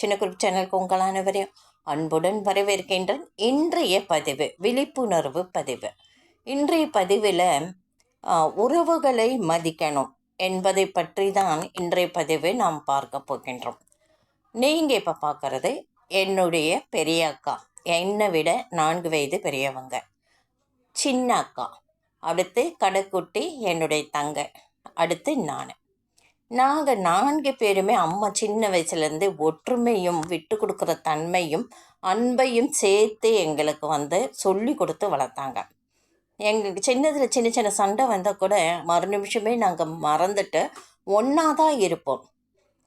சின்ன குரூப் சேனலுக்கு உங்கள் அனைவரையும் அன்புடன் வரவேற்கின்றேன். இன்றைய பதிவு விழிப்புணர்வு பதிவு. இன்றைய பதிவில் உறவுகளை மதிக்கணும் என்பதை பற்றி தான் இன்றைய பதிவை நாம் பார்க்க போகின்றோம். நீங்கள் இப்போ பார்க்குறது என்னுடைய பெரிய அக்கா. என்னை விட நான்கு வயது பெரியவங்க. சின்ன அக்கா. அடுத்து கடைக்குட்டி என்னுடைய தங்க. அடுத்து நான். நாங்கள் நான்கு பேருமே அம்மா சின்ன வயசுலேருந்து ஒற்றுமையும் விட்டு கொடுக்குற தன்மையும் அன்பையும் சேர்த்து எங்களுக்கு வந்து சொல்லி கொடுத்து வளர்த்தாங்க. எங்களுக்கு சின்னதில் சின்ன சின்ன சண்டை வந்தால் கூட மறு நிமிஷமே நாங்கள் மறந்துட்டு ஒன்றா தான் இருப்போம்.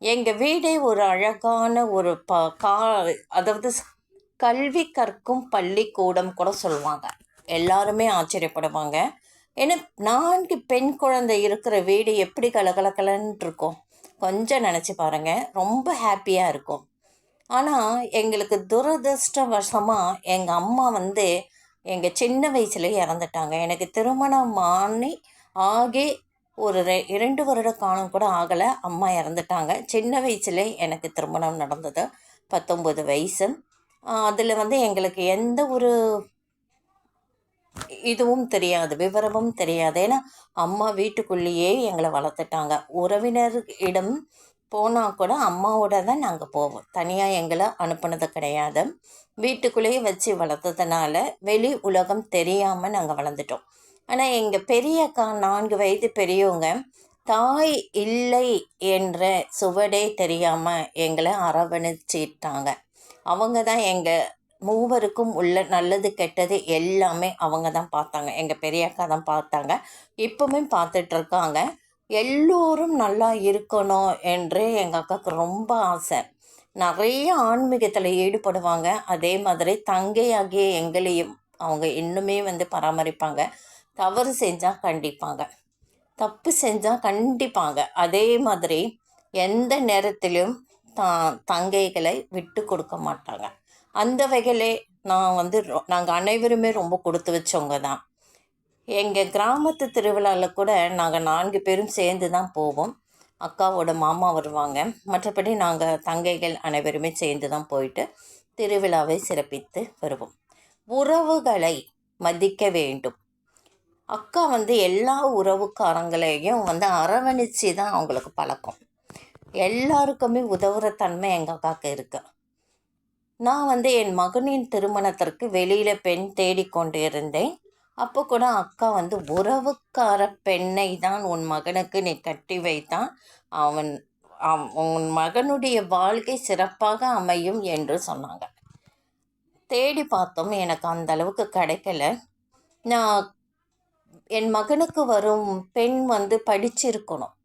எங்கள் வீடே ஒரு அழகான ஒரு ப கா அதாவது கல்வி கற்கும் பள்ளிக்கூடம் கூட சொல்லுவாங்க. எல்லாருமே ஆச்சரியப்படுவாங்க. ஏன்னா நான்கு பெண் குழந்தை இருக்கிற வீடு எப்படி கலகலகலன்னு இருக்கும் கொஞ்சம் நினச்சி பாருங்கள் ரொம்ப ஹாப்பியாக இருக்கும். ஆனால் எங்களுக்கு துரதிருஷ்டவசமாக எங்கள் அம்மா வந்து எங்கள் சின்ன வயசுல இறந்துட்டாங்க. எனக்கு திருமணம் ஆணி ஆகி ஒரு ரெ- இரண்டு வருட காலம் கூட ஆகலை. அம்மா இறந்துட்டாங்க. சின்ன வயசுல எனக்கு திருமணம் நடந்தது. பத்தொம்பது வயசு. அதில் வந்து எங்களுக்கு எந்த ஒரு இதுவும் தெரியாது விவரமும் தெரியாது ஏன்னா அம்மா வீட்டுக்குள்ளேயே எங்களை வளர்த்துட்டாங்க. உறவினர் இடம் போனால் கூட அம்மாவோட தான் நாங்கள் போவோம். தனியாக எங்களை அனுப்புனது கிடையாது. வீட்டுக்குள்ளேயே வச்சு வளர்த்ததுனால வெளி உலகம் தெரியாமல் நாங்கள் வளர்ந்துட்டோம். ஆனால் எங்கள் பெரிய அக்கா நான்கு வயது பெரியவங்க தாய் இல்லை என்ற சுவடே தெரியாமல் எங்களை அரவணைச்சிட்டாங்க. அவங்க தான் எங்கள் மூவருக்கும் உள்ள நல்லது கெட்டது எல்லாமே அவங்க தான் பார்த்தாங்க. எங்கள் பெரிய அக்கா தான் பார்த்தாங்க. இப்போவுமே பார்த்துட்ருக்காங்க. எல்லோரும் நல்லா இருக்கணும் என்று எங்கள் அக்காவுக்கு ரொம்ப ஆசை. நிறைய ஆன்மீகத்தில் ஈடுபடுவாங்க. அதே மாதிரி தங்கையாகிய எங்களையும் அவங்க இன்னுமே வந்து பராமரிப்பாங்க. தவறு செஞ்சால் கண்டிப்பாங்க. தப்பு செஞ்சால் கண்டிப்பாங்க. அதே மாதிரி எந்த நேரத்திலும் தா தங்கைகளை விட்டு கொடுக்க மாட்டாங்க. அந்த வகையிலே நான் வந்து நாங்கள் அனைவருமே ரொம்ப கொடுத்து வச்சவங்க தான். எங்கள் கிராமத்து திருவிழாவில் கூட நாங்கள் நான்கு பேரும் சேர்ந்து தான் போவோம். அக்காவோட மாமா வருவாங்க. மற்றபடி நாங்கள் தங்கைகள் அனைவருமே சேர்ந்து தான் போயிட்டு திருவிழாவை சிறப்பித்து வருவோம். உறவுகளை மதிக்க வேண்டும். அக்கா வந்து எல்லா உறவுக்காரங்களையும் வந்து அரவணைச்சி தான் அவங்களுக்கு பழக்கம். எல்லாருக்குமே உதவுற தன்மை எங்கள் அக்காவுக்கு இருக்குது நான் வந்து என் மகனின் திருமணத்திற்கு வெளியில் பெண் தேடிக்கொண்டு இருந்தேன் அப்போ கூட அக்கா வந்து உறவுக்கார பெண்ணை தான் உன் மகனுக்கு நீ கட்டி வைத்தான். அவன் உன் மகனுடைய வாழ்க்கை சிறப்பாக அமையும் என்று சொன்னாங்க. தேடி பார்த்தோம் எனக்கு அந்த அளவுக்கு கிடைக்கல. நான் என் மகனுக்கு வரும் பெண் வந்து படிச்சிருக்கணும்.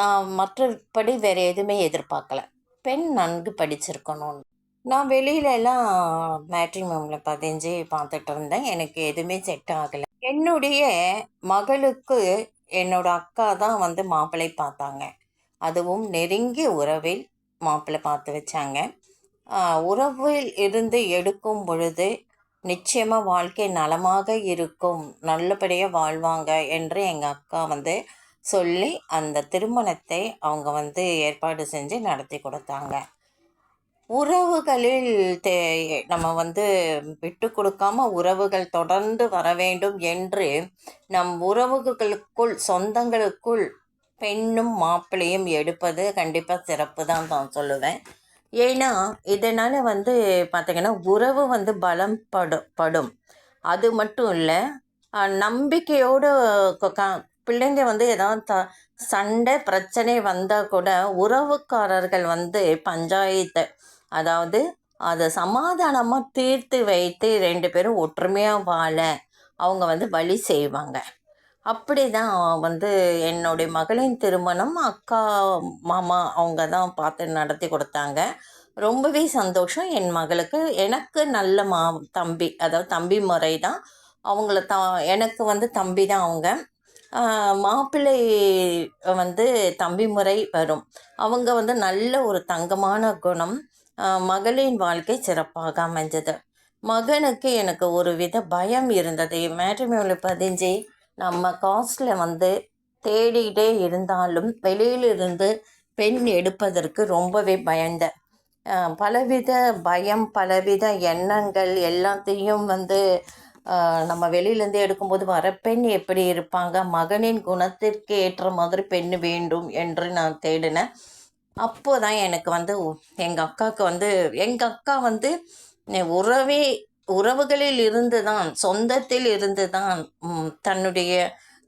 நான் மற்றபடி வேறு எதுவுமே எதிர்பார்க்கல. பெண் நன்கு படிச்சிருக்கணும். நான் வெளியில எல்லாம் மேட்ரிமோமில் பதிஞ்சு பார்த்துட்டு இருந்தேன் எனக்கு எதுவுமே செட் ஆகலை. என்னுடைய மகளுக்கு என்னோட அக்கா தான் வந்து மாப்பிள்ளை பார்த்தாங்க. அதுவும் நெருங்கிய உறவில் மாப்பிள்ளை பார்த்து வச்சாங்க. உறவில் இருந்து எடுக்கும் பொழுது நிச்சயமாக வாழ்க்கை நலமாக இருக்கும். நல்லபடியாக வாழ்வாங்க என்று எங்கள் அக்கா வந்து சொல்லி அந்த திருமணத்தை அவங்க வந்து ஏற்பாடு செஞ்சு நடத்தி கொடுத்தாங்க. உறவுகளில் தே நம்ம வந்து விட்டு கொடுக்காம உறவுகள் தொடர்ந்து வர வேண்டும் என்று நம் உறவுகளுக்குள் சொந்தங்களுக்குள் பெண்ணும் மாப்பிள்ளையும் எடுப்பது கண்டிப்பாக சிறப்பு தான் நான் சொல்லுவேன். ஏன்னா இதனால் வந்து பார்த்திங்கன்னா உறவு வந்து பலம் படும் படும். அது மட்டும் இல்லை நம்பிக்கையோடு பிள்ளைங்க வந்து ஏதாவது த சண்டை பிரச்சனை வந்தால் கூட உறவுக்காரர்கள் வந்து பஞ்சாயத்து அதாவது அதை சமாதானமாக தீர்த்து வைத்து ரெண்டு பேரும் ஒற்றுமையாக வாழ அவங்க வந்து வழி செய்வாங்க. அப்படி தான் வந்து என்னுடைய மகளின் திருமணம் அக்கா மாமா அவங்க தான் பார்த்து நடத்தி கொடுத்தாங்க. ரொம்பவே சந்தோஷம் என் மகளுக்கு. எனக்கு நல்ல மா தம்பி அதாவது தம்பி முறை தான். அவங்கள த எனக்கு வந்து தம்பி தான் அவங்க. மாப்பிள்ளை வந்து தம்பி முறை வரும். அவங்க வந்து நல்ல ஒரு தங்கமான குணம். மகளின் வாழ்க்கை சிறப்பாக அமைஞ்சது. மகனுக்கு எனக்கு ஒரு வித பயம் இருந்தது. மேட்ரிமோனியில் பதிஞ்சு நம்ம காஸ்டில் வந்து தேடிக்கிட்டே இருந்தாலும் வெளியிலிருந்து பெண் எடுப்பதற்கு ரொம்பவே பயந்த. பலவித பயம் பலவித எண்ணங்கள் எல்லாத்தையும் வந்து நம்ம வெளியிலேருந்து எடுக்கும்போது வர பெண் எப்படி இருப்பாங்க? மகனின் குணத்திற்கு ஏற்ற மாதிரி பெண் வேண்டும் என்று நான் தேடினேன். அப்போ தான் எனக்கு வந்து எங்கள் அக்காவுக்கு வந்து எங்கள் அக்கா வந்து உறவே உறவுகளில் இருந்து தான் சொந்தத்தில் இருந்து தான் தன்னுடைய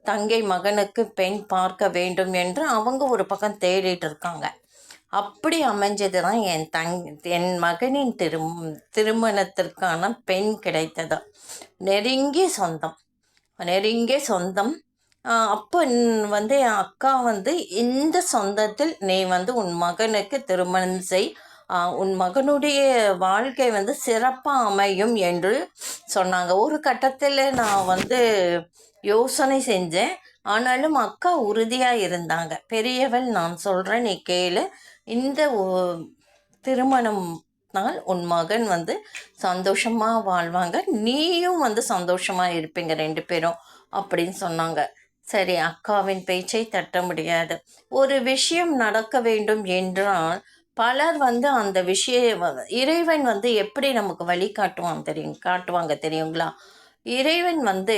தங்கை மகனுக்கு பெண் பார்க்க வேண்டும் என்று அவங்க ஒரு பக்கம் தேடிட்டு இருக்காங்க. அப்படி அமைஞ்சது தான் என் தங் என் மகனின் திரும் திருமணத்திற்கான பெண் கிடைத்தது. நெருங்கிய சொந்தம். நெருங்கிய சொந்தம். அப்போ வந்து என் அக்கா வந்து இந்த சொந்தத்தில் நீ வந்து உன் மகனுக்கு திருமணம் செய். உன் மகனுடைய வாழ்க்கை வந்து சிறப்பாக அமையும் என்று சொன்னாங்க. ஒரு கட்டத்தில் நான் வந்து யோசனை செஞ்சேன். ஆனாலும் அக்கா உறுதியாக இருந்தாங்க. பெரியவள் நான் சொல்கிறேன் நீ கேளு. இந்த திருமணம் நாள் உன் மகன் வந்து சந்தோஷமாக வாழ்வாங்க. நீயும் வந்து சந்தோஷமாக இருப்பீங்க ரெண்டு பேரும் அப்படின்னு சொன்னாங்க. சரி அக்காவின் பேச்சை தட்ட முடியாது. ஒரு விஷயம் நடக்க வேண்டும் என்றால் பலர் வந்து அந்த விஷய இறைவன் வந்து எப்படி நமக்கு வழி காட்டுவான் தெரியும் காட்டுவாங்க தெரியுங்களா? இறைவன் வந்து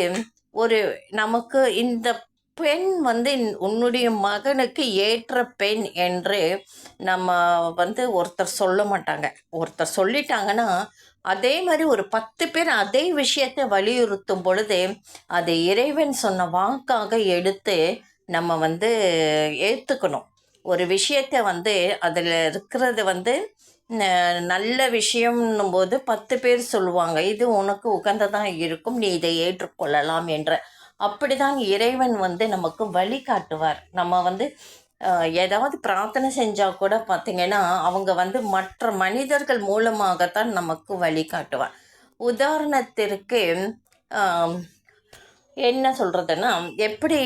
ஒரு நமக்கு இந்த பெண் வந்து உன்னுடைய மகனுக்கு ஏற்ற பெண் என்று நம்ம வந்து ஒருத்தர் சொல்ல மாட்டாங்க. ஒருத்தர் சொல்லிட்டாங்கன்னா அதே மாதிரி ஒரு பத்து பேர் அதே விஷயத்தை வலியுறுத்தும் பொழுது அதை இறைவன் சொன்ன வாக்காக எடுத்து நம்ம வந்து ஏற்றுக்கணும் ஒரு விஷயத்தை வந்து அதில் இருக்கிறது வந்து நல்ல விஷயம்னும் போது பத்து பேர் சொல்லுவாங்க இது உனக்கு உகந்ததாக இருக்கும் நீ இதை ஏற்றுக்கொள்ளலாம் என்ற அப்படிதான் இறைவன் வந்து நமக்கு வழி காட்டுவார். நம்ம வந்து ஏதாவது பிரார்த்தனை செஞ்சால் கூட பார்த்தீங்கன்னா அவங்க வந்து மற்ற மனிதர்கள் மூலமாகத்தான் நமக்கு வழி காட்டுவார். உதாரணத்திற்கு என்ன சொல்கிறதுன்னா எப்படி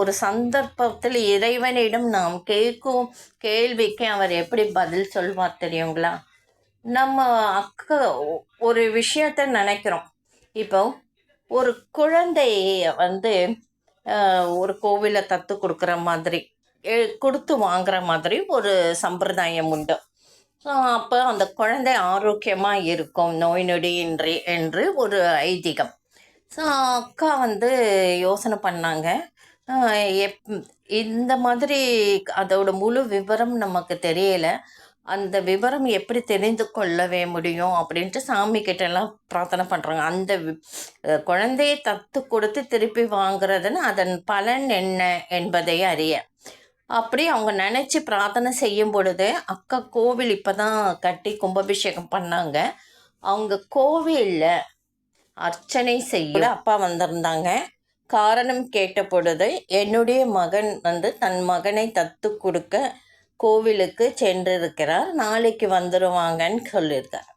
ஒரு சந்தர்ப்பத்தில் இறைவனிடம் நாம் கேட்கும் கேள்விக்கு அவர் எப்படி பதில் சொல்வார் தெரியுங்களா? நம்ம அக்கா ஒரு விஷயத்த நினைக்கிறோம். இப்போ ஒரு குழந்தைய வந்து ஒரு கோவிலை தத்து கொடுக்குற மாதிரி எ- கொடுத்து வாங்குற மாதிரி ஒரு சம்பிரதாயம் உண்டு. அப்போ அந்த குழந்தை ஆரோக்கியமாக இருக்கும் நோய் நொடியின்றி என்று ஒரு ஐதீகம். ஸோ அக்கா வந்து யோசனை பண்ணாங்க. எப் இந்த மாதிரி அதோட முழு விவரம் நமக்கு தெரியலை. அந்த விவரம் எப்படி தெரிந்து கொள்ளவே முடியும் அப்படின்ட்டு சாமி கிட்ட பிரார்த்தனை பண்ணுறாங்க அந்த வி- குழந்தையை தத்து கொடுத்து திருப்பி வாங்குறதுன்னு அதன் பலன் என்ன என்பதை அறிய. அப்படி அவங்க நினச்சி பிரார்த்தனை செய்யும் பொழுது அக்கா கோவில் இப்போ தான் கட்டி கும்பாபிஷேகம் பண்ணாங்க. அவங்க கோவிலில் அர்ச்சனை செய்ய அப்பா வந்திருந்தாங்க. காரணம் கேட்ட பொழுது என்னுடைய மகன் வந்து தன் மகனை தத்து கொடுக்க கோவிலுக்கு சென்றிருக்கிறார். நாளைக்கு வந்துடுவாங்கன்னு சொல்லியிருக்கார்.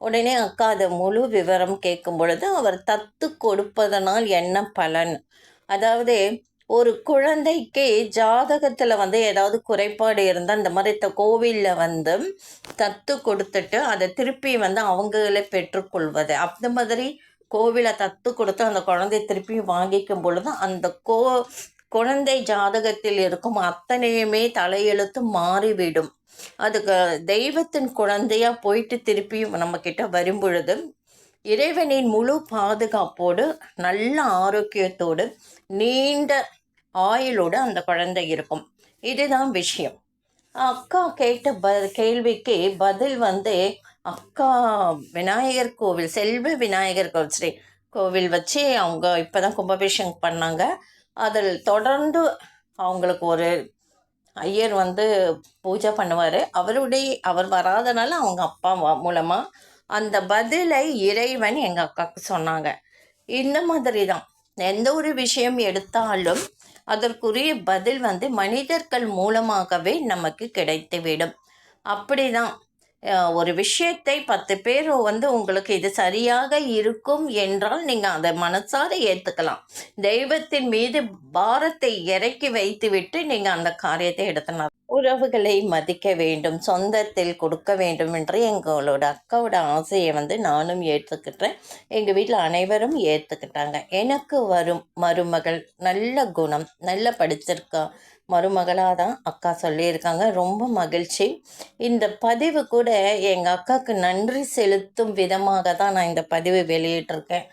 உடனே அக்கா அதை முழு விவரம் கேட்கும் பொழுது அவர் தத்து கொடுப்பதனால் என்ன பலன்? அதாவது ஒரு குழந்தைக்கு ஜாதகத்தில் வந்து ஏதாவது குறைபாடு இருந்தால் இந்த மாதிரி த கோவிலில் வந்து தத்து கொடுத்துட்டு அதை திருப்பி வந்து அவங்களே பெற்றுக்கொள்வது. அந்த மாதிரி கோவிலை தத்து கொடுத்து அந்த குழந்தைய திருப்பி வாங்கிக்கும் பொழுது அந்த கோ குழந்தை ஜாதகத்தில் இருக்கும் அத்தனையுமே தலையெழுத்து மாறிவிடும். அதுக்கு தெய்வத்தின் குழந்தையா போயிட்டு திருப்பியும் நம்ம கிட்ட இறைவனின் முழு பாதுகாப்போடு நல்ல ஆரோக்கியத்தோடு நீண்ட ஆயுளோடு அந்த குழந்தை இருக்கும். இதுதான் விஷயம். அக்கா கேட்ட ப கேள்விக்கு பதில் வந்து அக்கா விநாயகர் கோவில் செல்வ விநாயகர் கோவில் ஸ்ரீ கோவில் வச்சு அவங்க இப்போ தான் கும்பாபிஷேகம் பண்ணாங்க. அதில் தொடர்ந்து அவங்களுக்கு ஒரு ஐயர் வந்து பூஜை பண்ணுவார். அவருடைய அவர் வராதனால அவங்க அப்பா மூலமாக அந்த பதிலை இறைவன் எங்கள் அக்காவுக்கு சொன்னாங்க. இந்த மாதிரி தான் எந்த ஒரு விஷயம் எடுத்தாலும் அதற்குரிய பதில் வந்து மனிதர்கள் மூலமாகவே நமக்கு கிடைத்துவிடும். அப்படிதான். தான் ஒரு விஷயத்தை பத்து பேர் வந்து உங்களுக்கு இது சரியாக இருக்கும் என்றால் நீங்கள் அதை மனசார ஏற்றுக்கலாம் தெய்வத்தின் மீது பாரத்தை இறக்கி வைத்துவிட்டு நீங்கள் அந்த காரியத்தை எடுத்தனா உறவுகளை மதிக்க வேண்டும் சொந்தத்தில் கொடுக்க வேண்டும் என்று எங்களோட அக்காவோட ஆசையை வந்து நானும் ஏற்றுக்கிட்டேன் எங்கள் வீட்டில் அனைவரும் ஏற்றுக்கிட்டாங்க எனக்கு வரும் மருமகள் நல்ல குணம் நல்லா படிச்சிருக்கா மருமகளாக தான் அக்கா சொல்லியிருக்காங்க. ரொம்ப மகிழ்ச்சி. இந்த பதிவு கூட எங்கள் அக்காவுக்கு நன்றி செலுத்தும் விதமாக தான் நான் இந்த பதிவு வெளியிட்டிருக்கேன்.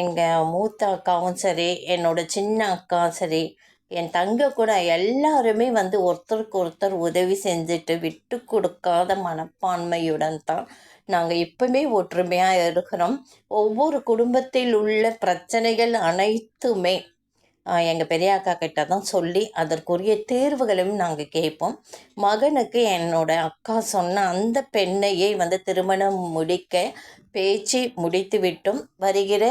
எங்கள் மூத்த அக்காவும் சரி என்னோட சின்ன அக்கா சரி என் தங்க கூட எல்லாருமே வந்து ஒருத்தருக்கு ஒருத்தர் உதவி செஞ்சுட்டு விட்டு கொடுக்காத மனப்பான்மையுடன் தான் நாங்கள் இப்பவுமே ஒற்றுமையாக இருக்கிறோம். ஒவ்வொரு குடும்பத்தில் உள்ள பிரச்சனைகள் அனைத்துமே எங்கள் பெரியாக்கா கிட்ட தான் சொல்லி அதற்குரிய தேர்வுகளையும் நாங்கள் கேட்போம். மகனுக்கு என்னோட அக்கா சொன்ன அந்த பெண்ணையே வந்து திருமணம் முடிக்க பேச்சு முடித்து விட்டும். வருகிற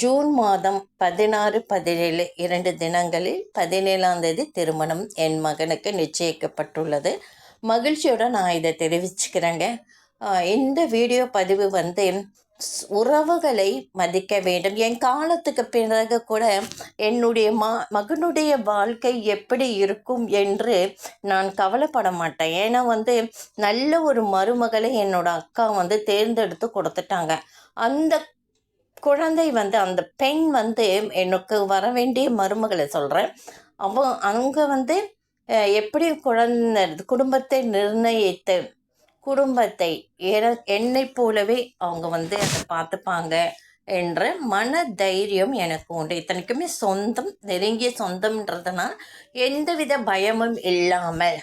ஜூன் மாதம் பதினாறு பதினேழு இரண்டு தினங்களில் பதினேழாம் தேதி திருமணம் என் மகனுக்கு நிச்சயிக்கப்பட்டுள்ளது. மகிழ்ச்சியோடு நான் இதை தெரிவிச்சுக்கிறேங்க. இந்த வீடியோ பதிவு வந்து உறவுகளை மதிக்க வேண்டும். என் காலத்துக்கு பிறகு கூட என்னுடைய மா மகனுடைய வாழ்க்கை எப்படி இருக்கும் என்று நான் கவலைப்பட மாட்டேன். ஏன்னா வந்து நல்ல ஒரு மருமகளை என்னோட அக்கா வந்து தேர்ந்தெடுத்து கொடுத்துட்டாங்க. அந்த குழந்தை வந்து அந்த பெண் வந்து எனக்கு வர வேண்டிய மருமகளை சொல்கிறேன் அவ அங்கே வந்து எப்படி குழந்தை குடும்பத்தை நிர்ணயித்து குடும்பத்தை என்னை போலவே அவங்க வந்து அதை பார்த்துப்பாங்க என்ற மன தைரியம் எனக்கு உண்டு. இத்தனைக்குமே சொந்தம் நெருங்கிய சொந்தம்ன்றதுனால் எந்தவித பயமும் இல்லாமல்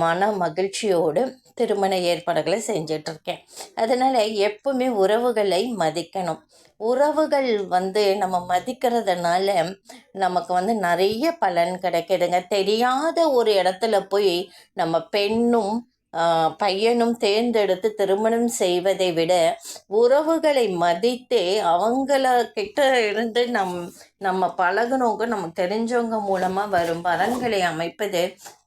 மன மகிழ்ச்சியோடு திருமண ஏற்பாடுகளை செஞ்சிட்ருக்கேன். அதனால் எப்பவுமே உறவுகளை மதிக்கணும். உறவுகள் வந்து நம்ம மதிக்கிறதுனால நமக்கு வந்து நிறைய பலன் கிடைக்கிதுங்க. தெரியாத ஒரு இடத்துல போய் நம்ம பெண்ணும் பையனும் தேர்ந்தெடுத்து திருமணம் செய்வதை விட உறவுகளை மதித்தே அவங்கள கிட்ட இருந்து நம் நம்ம பழகினவங்க நமக்கு தெரிஞ்சவங்க மூலமாக வரும் வரன்களை அமைப்பது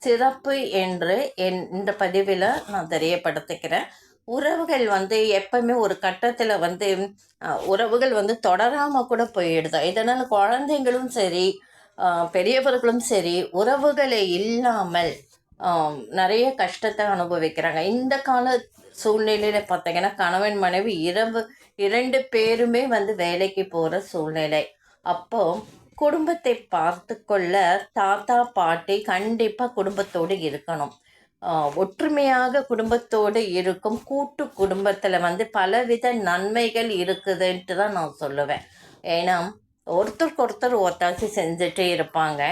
சிறப்பு என்று என் இந்த பதிவில் நான் தெரியப்படுத்திக்கிறேன். உறவுகள் வந்து எப்பவுமே ஒரு கட்டத்தில் வந்து உறவுகள் வந்து தொடராமல் கூட போயிடுது. இதனால் குழந்தைங்களும் சரி பெரியவர்களும் சரி உறவுகளை இல்லாமல் நிறைய கஷ்டத்தை அனுபவிக்கிறாங்க. இந்த கால சூழ்நிலையில் பார்த்தீங்கன்னா கணவன் மனைவி இரவு இரண்டு பேருமே வந்து வேலைக்கு போகிற சூழ்நிலை. அப்போ குடும்பத்தை பார்த்து கொள்ள தாத்தா பாட்டி கண்டிப்பாக குடும்பத்தோடு இருக்கணும். ஒற்றுமையாக குடும்பத்தோடு இருக்கும் கூட்டு குடும்பத்தில் வந்து பலவித நன்மைகள் இருக்குதுன்ட்டு தான் நான் சொல்லுவேன். ஏன்னா ஒருத்தருக்கு ஒருத்தர் ஒத்தாசி செஞ்சுட்டே இருப்பாங்க.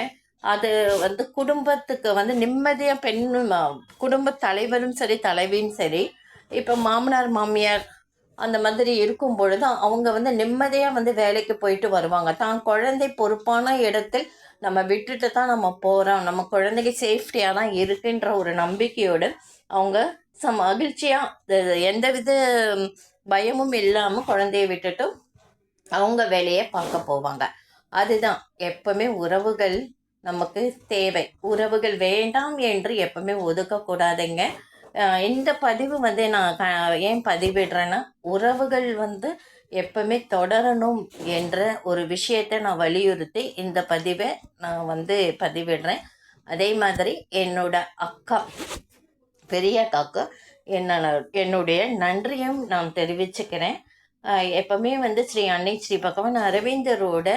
அது வந்து குடும்பத்துக்கு வந்து நிம்மதியாக பெண் குடும்ப தலைவரும் சரி தலைவியும் சரி இப்போ மாமனார் மாமியார் அந்த மாதிரி இருக்கும் பொழுது அவங்க வந்து நிம்மதியாக வந்து வேலைக்கு போயிட்டு வருவாங்க. தான் குழந்தை பொறுப்பான இடத்தில் நம்ம விட்டுட்டு தான் நம்ம போகிறோம் நம்ம குழந்தைக்கு சேஃப்டியாக தான் இருக்குன்ற ஒரு நம்பிக்கையோடு அவங்க ச மகிழ்ச்சியாக எந்தவித பயமும் இல்லாமல் குழந்தைய விட்டுட்டு அவங்க வேலையை பார்க்க போவாங்க. அதுதான் எப்பவுமே உறவுகள் நமக்கு தேவை. உறவுகள் வேண்டாம் என்று எப்பவுமே ஒதுக்கக்கூடாதுங்க. இந்த பதிவு வந்து நான் ஏன் பதிவிடுறேன்னா உறவுகள் வந்து எப்பவுமே தொடரணும் என்ற ஒரு விஷயத்தை நான் வலியுறுத்தி இந்த பதிவை நான் வந்து பதிவிடுறேன். அதே மாதிரி என்னோட அக்கா பெரிய அக்காவுக்கு என்ன என்னுடைய நன்றியும் நான் தெரிவிச்சுக்கிறேன். எப்பவுமே வந்து ஸ்ரீ அன்னை ஸ்ரீ பகவான் அரவிந்தரோட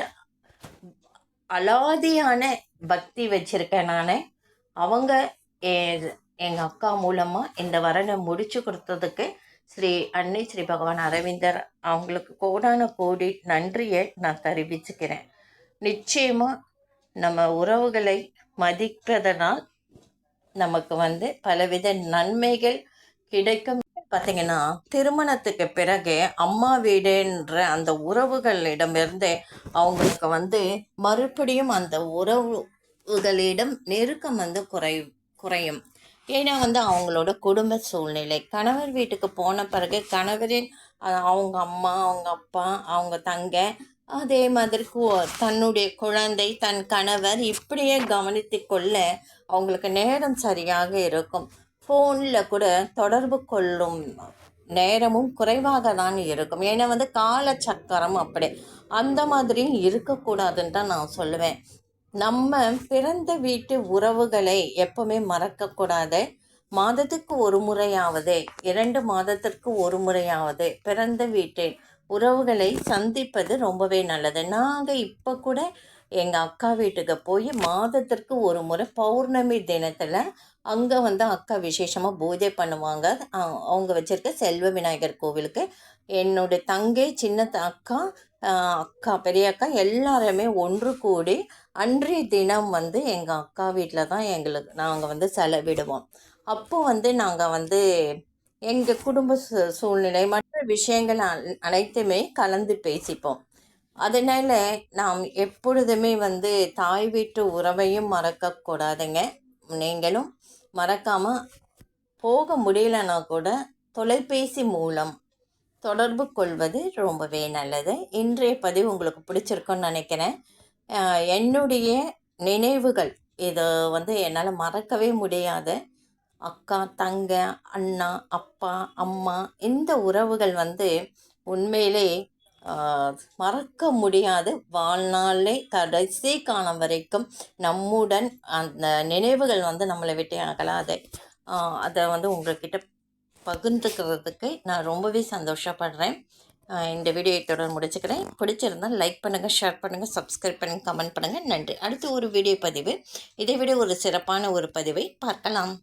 அலாதியான பக்தி வச்சுருக்கேன் நான். அவங்க எங்கள் அக்கா மூலமாக இந்த வரனை முடிச்சு கொடுத்ததுக்கு ஸ்ரீ அன்னை ஸ்ரீ பகவான் அரவிந்தர் அவங்களுக்கு கோடான கோடி நன்றியை நான் தெரிவிச்சுக்கிறேன். நிச்சயமாக நம்ம உறவுகளை மதிக்கிறதுனால் நமக்கு வந்து பலவித நன்மைகள் கிடைக்கும். பார்த்தீங்கன்னா திருமணத்துக்கு பிறகு அம்மா வீடுன்ற அந்த உறவுகளிடமிருந்து அவங்களுக்கு வந்து மறுபடியும் அந்த உறவுகளிடம் நெருக்கம் வந்து குறை குறையும். ஏன்னா வந்து அவங்களோட குடும்ப சூழ்நிலை. கணவர் வீட்டுக்கு போன பிறகு கணவரின் அவங்க அம்மா அவங்க அப்பா அவங்க தங்க அதே மாதிரி தன்னுடைய குழந்தை தன் கணவர் இப்படியே கவனித்து கொள்ள அவங்களுக்கு நேரம் சரியாக இருக்கும். ஃபோனில் கூட தொடர்பு கொள்ளும் நேரமும் குறைவாக தான் இருக்கும். ஏன்னா வந்து கால சக்கரம் அப்படி. அந்த மாதிரி இருக்கக்கூடாதுன்னு தான் நான் சொல்லுவேன். நம்ம பிறந்த வீட்டு உறவுகளை எப்பவுமே மறக்கக்கூடாது. மாதத்துக்கு ஒரு முறையாவது இரண்டு மாதத்திற்கு ஒரு முறையாவது பிறந்த வீட்டு உறவுகளை சந்திப்பது ரொம்பவே நல்லது. நாங்கள் இப்போ கூட எங்கள் அக்கா வீட்டுக்கு போய் மாதத்திற்கு ஒரு முறை பௌர்ணமி தினத்தில் அங்கே வந்து அக்கா விசேஷமாக பூஜை பண்ணுவாங்க. அவங்க வச்சுருக்க செல்வ விநாயகர் கோவிலுக்கு. என்னுடைய தங்கை சின்ன அக்கா அக்கா பெரிய அக்கா எல்லாருமே ஒன்று கூடி அன்றைய தினம் வந்து எங்கள் அக்கா வீட்டில் தான் எங்களுக்கு நாங்கள் வந்து செலவிடுவோம். அப்போ வந்து நாங்கள் வந்து எங்கள் குடும்ப சூழ்நிலை மற்ற விஷயங்கள் அனைத்துமே கலந்து பேசிப்போம். அதனால் நாம் எப்பொழுதுமே வந்து தாய் வீட்டு உறவையும் மறக்கக்கூடாதுங்க. நீங்களும் மறக்காமல் போக முடியலன்னா கூட தொலைபேசி மூலம் தொடர்பு கொள்வது ரொம்பவே நல்லது. இன்றைய பதிவு உங்களுக்கு பிடிச்சிருக்குன்னு நினைக்கிறேன். என்னுடைய நினைவுகள் இதை வந்து என்னால் மறக்கவே முடியாது. அக்கா தங்க அண்ணா அப்பா அம்மா இந்த உறவுகள் வந்து உண்மையிலே மறக்க முடியாது வாழ்நாளே கடைசி காலம் வரைக்கும் நம்முடன் அந்த நினைவுகள் வந்து நம்மளை விட்டு அகலாது அதை வந்து உங்கள்கிட்ட பகிர்ந்துக்கிறதுக்கு நான் ரொம்பவே சந்தோஷப்படுறேன். இந்த வீடியோ இத்துடன் முடிச்சுக்கிறேன். பிடிச்சிருந்தால் லைக் பண்ணுங்கள் ஷேர் பண்ணுங்கள் சப்ஸ்கிரைப் பண்ணுங்கள் கமெண்ட் பண்ணுங்கள் நன்றி. அடுத்து ஒரு வீடியோ பதிவு. இதை விட ஒரு சிறப்பான ஒரு பதிவை பார்க்கலாம்.